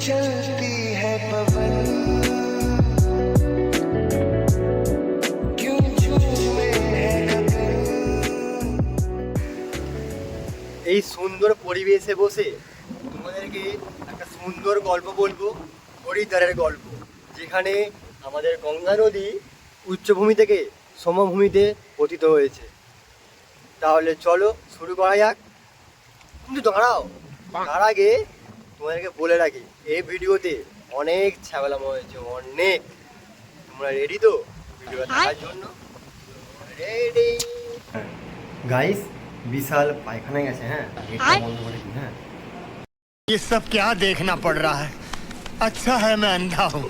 चलती है पवन क्यों झूमे है गगन এই সুন্দর পরিবেশে বসে তোমাদেরকে একটা সুন্দর গল্প বলবো হরিদ্বারের গল্প যেখানে আমাদের গঙ্গা নদী উচ্চভূমি থেকে সমভূমিতে পতিত হয়েছে তাহলে চলো শুরু করা যাক কিন্তু দাঁড়াও তার আগে তোমাদেরকে বলে রাখি এই ভিডিওতে অনেক ছ্যাবলামো হয়েছে অনেক তোমরা রেডি তো ভিডিও দেখার জন্য রেডি গাইস বিশাল পায়খানায় গেছে হ্যাঁ গেটটা বন্ধ করে দিন, হ্যাঁ ये सब क्या देखना पड़ रहा है अच्छा है मैं अंधा हूँ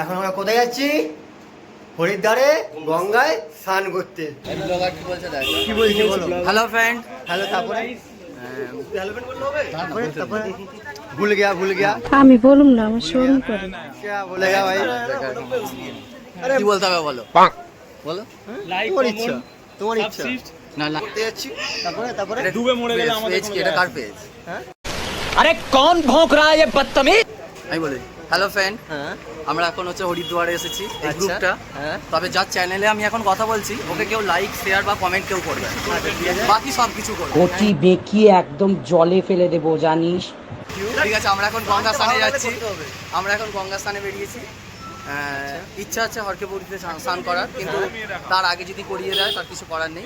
এখন আমরা কোথায় যাচ্ছি? হরিদ্বারে গঙ্গায় স্নান করতে। কি বলো? হ্যালো ফ্রেন্ড হ্যালো তারপরে? ভুল গিয়া ভুল গিয়া। আমি বলুন না আমার করে। কি বলতে হবে বলো? বলো। ইচ্ছা। তোমার ইচ্ছা। না না করতে যাচ্ছি তারপরে তারপরে পেজ কি এটা কার পেজ अरे कौन भौंक रहा है ये बदतमीज আমি বলি হ্যালো ফ্রেন্ড হ্যাঁ আমরা এখন হচ্ছে হরিদ্বারে এসেছি এই আচ্ছা, গ্রুপটা হ্যাঁ। তবে যার চ্যানেলে আমি এখন কথা বলছি ওকে কেউ লাইক শেয়ার বা কমেন্ট কেউ করবে না। আচ্ছা ঠিক আছে বাকি সব কিছু করবে কোটি বেঁকিয়ে একদম জলে ফেলে দেবো জানিস ঠিক আছে আমরা এখন গঙ্গা স্নানে তাহলে যাচ্ছি করতে হবে। আমরা এখন গঙ্গা স্নানে বেরিয়েছি আহ, ইচ্ছা আছে হরকে পুরীতে স্নান স্নান করার কিন্তু তার আগে যদি করিয়ে দেয় তার কিছু করার নেই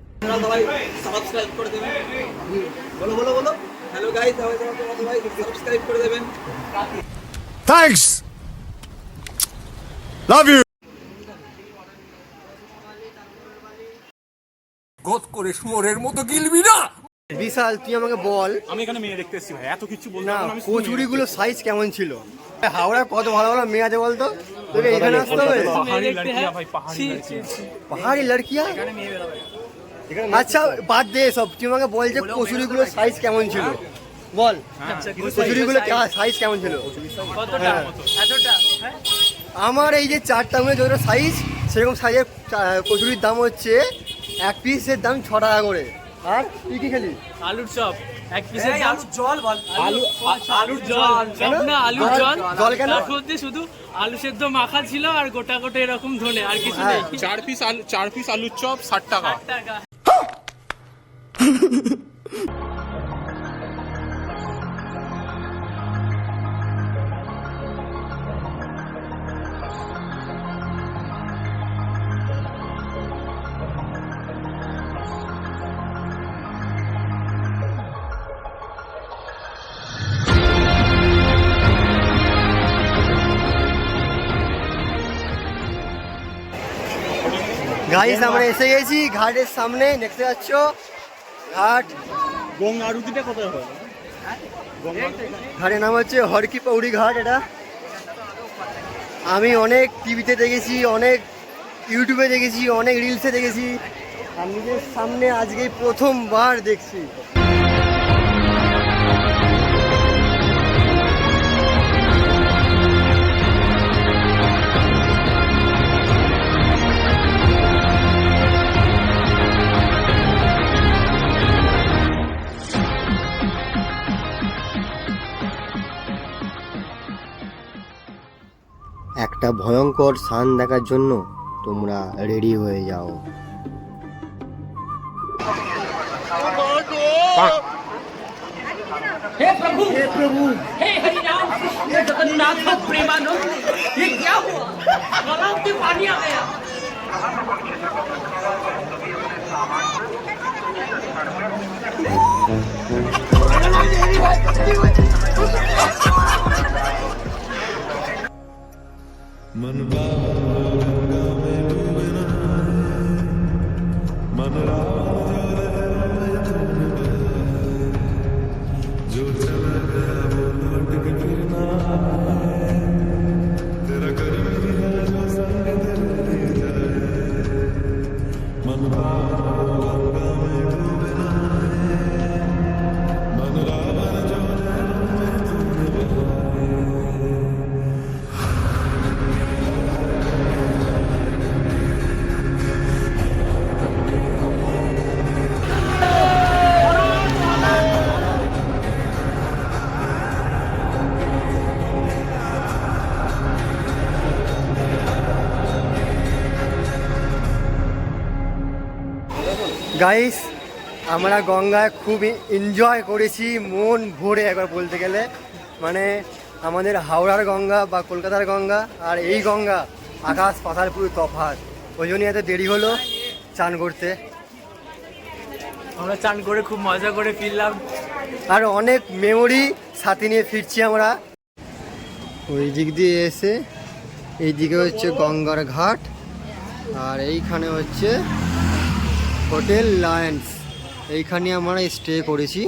আপনারা সবাই সাবস্ক্রাইব করে দেবেন। গত করে শুয়োরের মতো গিলবি না। বিশাল তুই আমাকে বল। আমি এখানে মেয়ে দেখতে এসেছি ভাই এত কিছু বল না কচুরিগুলো সাইজ কেমন ছিল? হাওড়া কত ভালো ভালো মেয়ে আছে বলতো? তোকে এখানে আসতে হবে? পাহাড়ি লড়কিয়া পাহাড়ি লড়কিয়া। আচ্ছা বাদ দে সব তুই আমাকে বল যে কচুরিগুলো সাইজ কেমন ছিল? বল। কচুরিগুলো সাইজ কেমন ছিল? হ্যাঁ। আমার এই যে চারটা মনে যতটা সাইজ সেরকম সাইজের কচুরির দাম হচ্ছে এক পিসের দাম ছ টাকা করে। আর তুই কি খেলি? আলুর চপ। এক পিসের দাম? জল বল। আলু আলুর জল। চপ না আলুর আর জল। জল কেন? তার শুধু আলু সেদ্ধ মাখা ছিল আর গোটা গোটা এরকম ধনে আর কিছু নেই। চার পিস আলু চার পিস আলুর চপ ষাট টাকা। টাকা গাইস আমরা এসে গেছি ঘাটের সামনে দেখতে পাচ্ছ ঘাট গঙ্গা আরতিটা কোথায় হয়? ঘাটের নাম হচ্ছে হরকি পৌড়ি ঘাট এটা। আমি অনেক টিভিতে দেখেছি অনেক ইউটিউবে দেখেছি অনেক রিলসে দেখেছি। আমি নিজের সামনে আজকে প্রথমবার দেখছি। একটা ভয়ঙ্কর সান দেখার জন্য তোমরা রেডি হয়ে যাও हे प्रभु हे प्रभु हे हरिराम हे जगन्नाथ प्रेमानंद ये क्या हुआ गलाव में पानी आ गया গাইস আমরা গঙ্গায় খুব এনজয় করেছি মন ভরে একবার বলতে গেলে। মানে আমাদের হাওড়ার গঙ্গা বা কলকাতার গঙ্গা আর এই গঙ্গা আকাশ পাতাল পুরো তফাৎ। ওই জন্যই এত দেরি হলো চান করতে। আমরা চান করে খুব মজা করে ফিরলাম। আর অনেক মেমোরি সাথে নিয়ে ফিরছি আমরা। ওই দিক দিয়ে এসে এইদিকে হচ্ছে গঙ্গার ঘাট আর এইখানে হচ্ছে হোটেল লায়ন্স। এইখানে আমরা স্টে করেছি।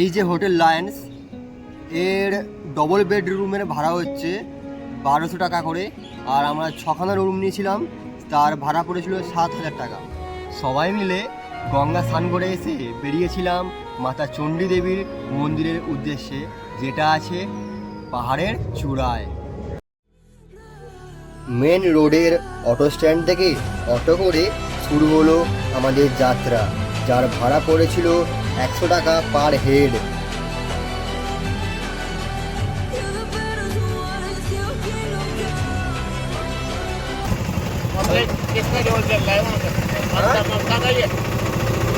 এই যে হোটেল লায়ন্স, এর ডবল বেডরুমের ভাড়া হচ্ছে বারোশো টাকা করে। আর আমরা ছখানা রুম নিয়েছিলাম, তার ভাড়া পড়েছিল সাত হাজার টাকা। সবাই মিলে গঙ্গা স্নান করে এসে বেরিয়েছিলাম মাতা চণ্ডী দেবীর মন্দিরের উদ্দেশ্যে, যেটা আছে পাহাড়ের চূড়ায়। মেন রোডের অটো স্ট্যান্ড থেকে অটো করে শুরু হলো আমাদের যাত্রা যার ভাড়া পড়েছিল একশো টাকা পার হেড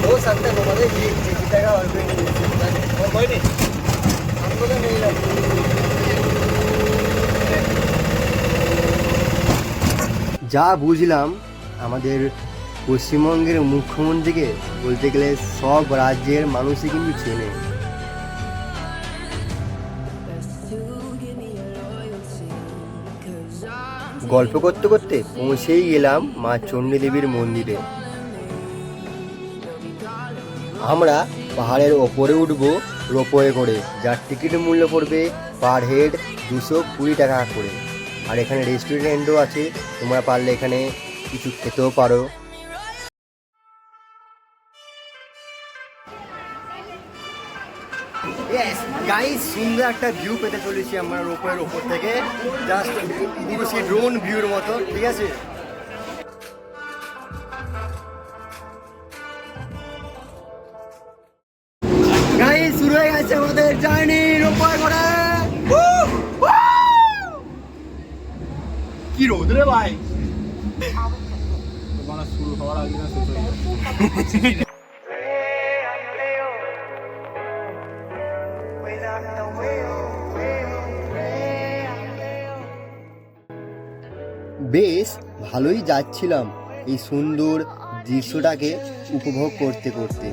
हो सकता है हमारे ये जीता का और कोई नहीं যা বুঝলাম, আমাদের পশ্চিমবঙ্গের মুখ্যমন্ত্রীকে বলতে গেলে সব রাজ্যের মানুষই কিন্তু চেনে। গল্প করতে করতে পৌঁছেই গেলাম মা চণ্ডী দেবীর মন্দিরে। আমরা পাহাড়ের ওপরে উঠবো রোপওয়ে করে, যার টিকিট মূল্য পড়বে পার হেড দুশো কুড়ি টাকা করে। আর এখানে রেস্টুরেন্টও আছে। তোমরা পারলে এখানে কিছু খেতেও পারো। গাইস সুন্দর একটা ভিউ পেতে চলেছি আমরা রোপওয়ের ওপর থেকে। জাস্ট পুরো সেই ড্রোন ভিউর মতো, ঠিক আছে? গাইস শুরু হয়ে গেছে আমাদের জার্নি কি ভাই শুরু হওয়ার আগে না বেশ, ভালোই যাচ্ছিলাম এই সুন্দর দৃশ্যটাকে উপভোগ করতে করতে।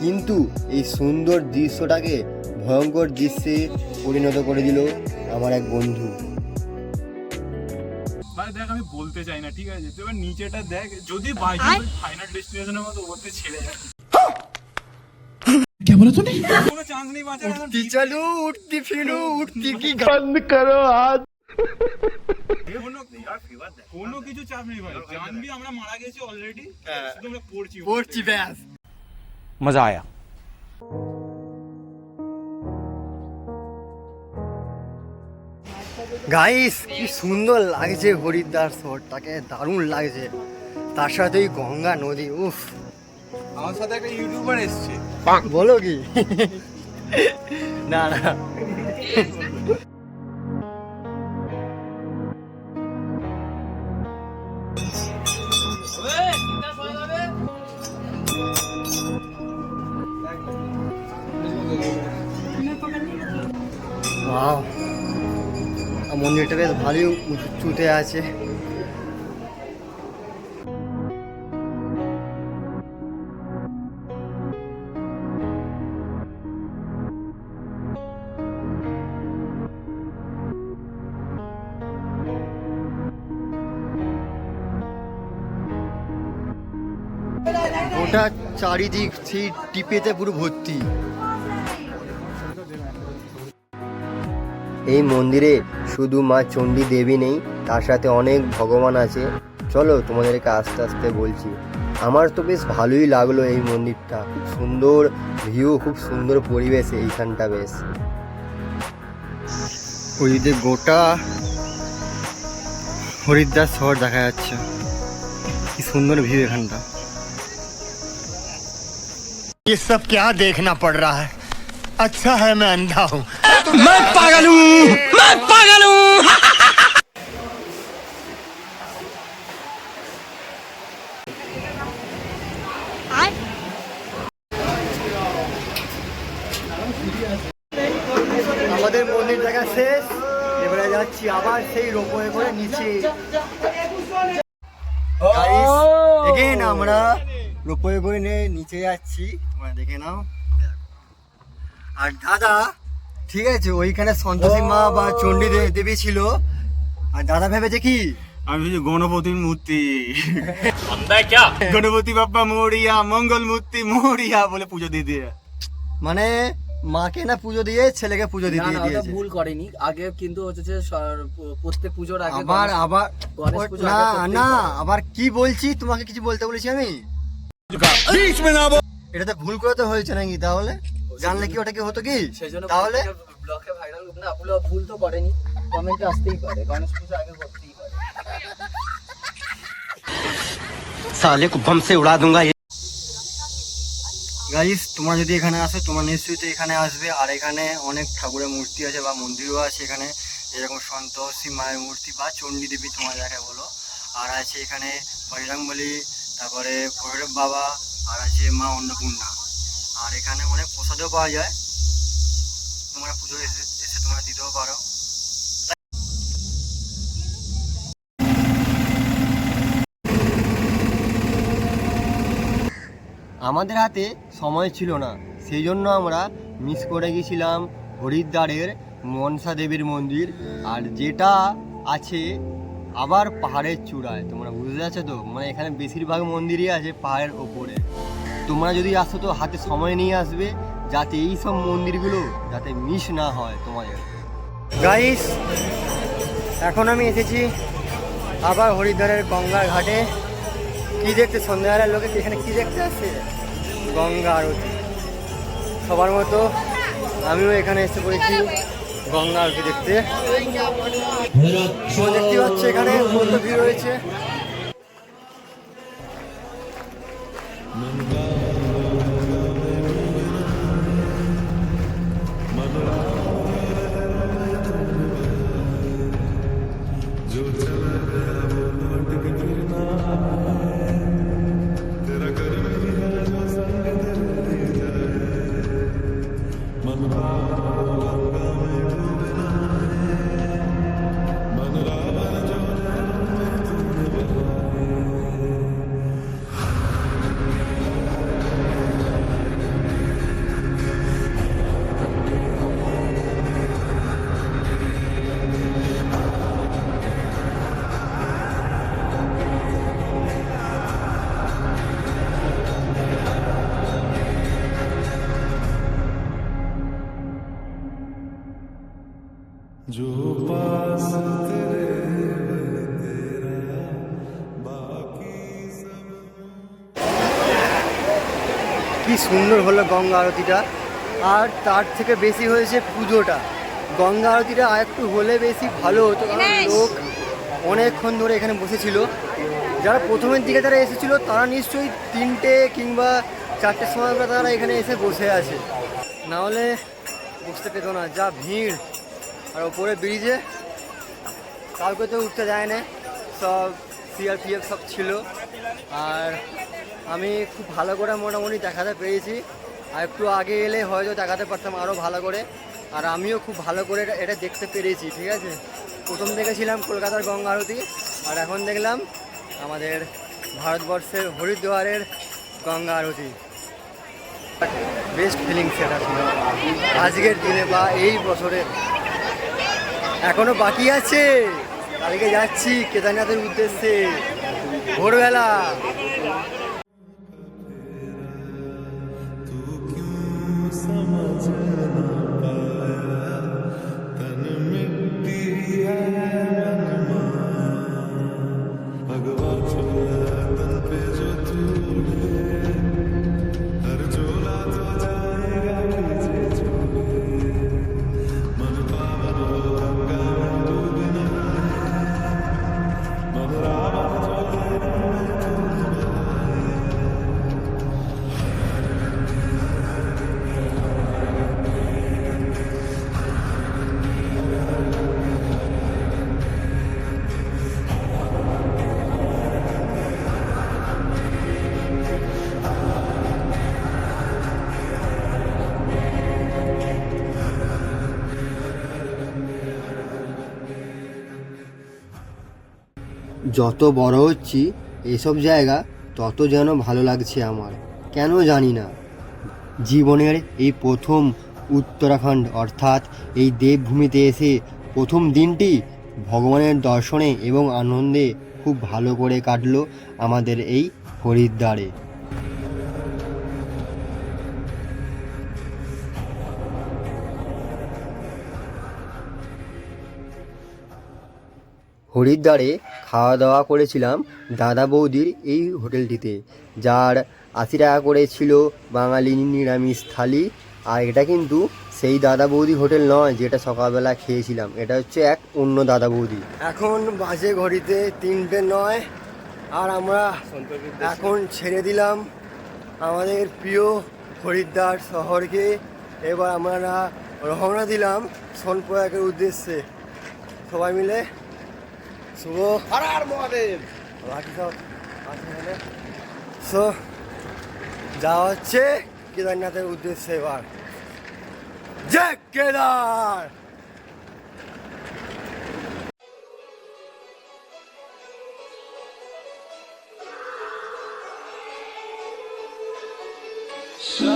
কিন্তু এই সুন্দর দৃশ্যটাকে ভয়ঙ্কর দৃশ্যে পরিণত করে দিল আমার এক বন্ধু। বলতে চাই না ঠিক আছে তুই এবার নিচেটা দেখ যদি বাই ফাইনাল ডেস্টিনেশনের মতো ওতে ছেড়ে যায় কোনো চান্স নেই বাঁচার এখন উঠতি চালু উঠতি ফিরু উঠতি কি কোনো কোনো কিছু চাপ নেই ভাই জানবি আমরা মারা গেছি অলরেডি শুধু আমরা পড়ছি পড়ছি ব্যাস मजा आया গাইস কি সুন্দর লাগছে হরিদ্বার শহরটাকে দারুণ লাগছে। তার সাথে ওই গঙ্গা নদী উফ। আমার সাথে একটা ইউটিউবার এসছে। বলো কি? না না। মন্দিরটা বেশ ভালোই উঁচুতে আছে। ওটা চারিদিক সেই টিপেতে পুরো ভর্তি। এই মন্দিরে শুধু মা চণ্ডী দেবী নেই তার সাথে অনেক ভগবান আছে চলো তোমাদেরকে আস্তে আস্তে বলছি আমার তো বেশ ভালোই লাগলো এই মন্দিরটা খুব সুন্দর ভিউ খুব সুন্দর পরিবেশ এইখানটা বেশ ওই যে গোটা হরিদ্বার শহর দেখা যাচ্ছে কি সুন্দর ভিউ এখানটা ये सब क्या देखना पड़ रहा है अच्छा है मैं अंधा हूँ मैं पागल हूँ मैं पागल हूँ আমাদের মন্দির দেখা শেষ এবারে যাচ্ছি আবার সেই রোপওয়ে করে নিচে এগেন আমরা রোপওয়ে করে নিয়ে নিচে যাচ্ছি তোমরা দেখে নাও আর দাদা ঠিক আছে ওইখানে সন্তোষী মা বা চণ্ডী দেবী ছিল। আর দাদা ভেবেছে কি? আমি হচ্ছে গণপতির মূর্তি। গণপতি বাপ্পা মরিয়া মঙ্গল মূর্তি মরিয়া বলে পুজো দিয়ে দিয়ে। মানে মাকে না পুজো দিয়ে ছেলেকে পুজো না দিয়ে দিয়েছে। ভুল করেনি। আগে কিন্তু হচ্ছে যে প্রত্যেক পুজোর আগে আবার আবার না না আবার কি বলছি তোমাকে কিছু বলতে বলেছি আমি? এটা তো ভুল করে তো হয়েছে নাকি তাহলে? জানলে কি ওটা কি হতো কি? তাহলে? ব্লকে ভাইরাল না আপলো ভুল তো করেনি। কমেন্টে আসতেই পারে গণেশ পুজো আগে করতেই পারে। সালে কো বম উড়া দুঙ্গা গাইস তোমরা যদি এখানে আসো তোমার নিশ্চয়ই তো এখানে আসবে। আর এখানে অনেক ঠাকুরের মূর্তি আছে বা মন্দিরও আছে এখানে। যেরকম সন্তোষী মায়ের মূর্তি বা চণ্ডী দেবী তোমার দেখে বলো। আর আছে এখানে বজরংবলী তারপরে ভৈরব বাবা আর আছে মা অন্নপূর্ণা। আর এখানে অনেক প্রসাদও পাওয়া যায়। তোমরা পুজো এসে এসে তোমরা দিতেও পারো। আমাদের হাতে সময় ছিল না সেই জন্য আমরা মিস করে গেছিলাম হরিদ্বারের মনসা দেবীর মন্দির। আর যেটা আছে আবার পাহাড়ের চূড়ায়, তোমরা বুঝতে পারছ তো? মানে এখানে বেশিরভাগ মন্দিরই আছে পাহাড়ের ওপরে। তোমরা যদি আসো তো হাতে সময় নিয়ে আসবে যাতে এই সব মন্দিরগুলো যাতে মিস না হয় তোমাদের। গাইস এখন আমি এসেছি আবার হরিদ্বারের গঙ্গার ঘাটে। কি দেখতে সন্ধ্যাবেলার লোকে? এখানে কি দেখতে আসছে গঙ্গা আরতি। সবার মতো আমিও এখানে এসে পড়েছি গঙ্গা আরতি দেখতে। দেখতে পাচ্ছ এখানে কত ভিড় রয়েছে। কি সুন্দর হলো গঙ্গা আরতিটা আর তার থেকে বেশি হয়েছে পুজোটা। গঙ্গা আরতিটা আর একটু হলে বেশি ভালো হতো কারণ লোক অনেকক্ষণ ধরে এখানে বসেছিল। যারা প্রথমের দিকে যারা এসেছিল তারা নিশ্চয়ই তিনটে কিংবা চারটের সময় করে তারা এখানে এসে বসে আছে। না হলে বুঝতে পেতো না যা ভিড়। আর ওপরে ব্রিজে, কাউকে তো উঠতে যায় না, সব সিআরপিএফ সব ছিল। আর আমি খুব ভালো করে মোটামুটি দেখাতে পেরেছি। আর একটু আগে এলে হয়তো দেখাতে পারতাম আরও ভালো করে। আর আমিও খুব ভালো করে এটা- এটা দেখতে পেরেছি, ঠিক আছে? প্রথম দেখেছিলাম কলকাতার গঙ্গা আরতি, আর এখন দেখলাম আমাদের ভারতবর্ষের হরিদ্বারের গঙ্গা আরতি। বেস্ট ফিলিংস সেটা ছিল। আজকের দিনে বা এই বছরের এখনও বাকি আছে। কালকে যাচ্ছি কেদারনাথের উদ্দেশ্যে। ভোরবেলা। যত বড় হচ্ছি, এসব জায়গা তত যেন ভালো লাগছে আমার। কেন জানি না। জীবনের এই প্রথম উত্তরাখণ্ড, অর্থাৎ এই দেবভূমিতে এসে প্রথম দিনটি ভগবানের দর্শনে এবং আনন্দে খুব ভালো করে কাটলো আমাদের এই হরিদ্বারে। হরিদ্বারে খাওয়া দাওয়া করেছিলাম দাদা বৌদির এই হোটেলটিতে, যার আশি টাকা করে ছিল বাঙালি নিরামিষ থালি। আর এটা কিন্তু সেই দাদা বৌদি হোটেল নয়, যেটা সকালবেলা খেয়েছিলাম। এটা হচ্ছে এক অন্য দাদা বৌদি। এখন বাজে ঘড়িতে তিনটে নয়, আর আমরা এখন ছেড়ে দিলাম আমাদের প্রিয় হরিদ্বার শহরকে। এবার আমরা রওনা দিলাম সোনপ্রয়াগের উদ্দেশ্যে। সবাই মিলে শুভ হর হর মহাদেব। বাকি সব আছে সো, যাওয়া হচ্ছে কেদারনাথের উদ্দেশ্যে এবার। জয় কেদার! Sun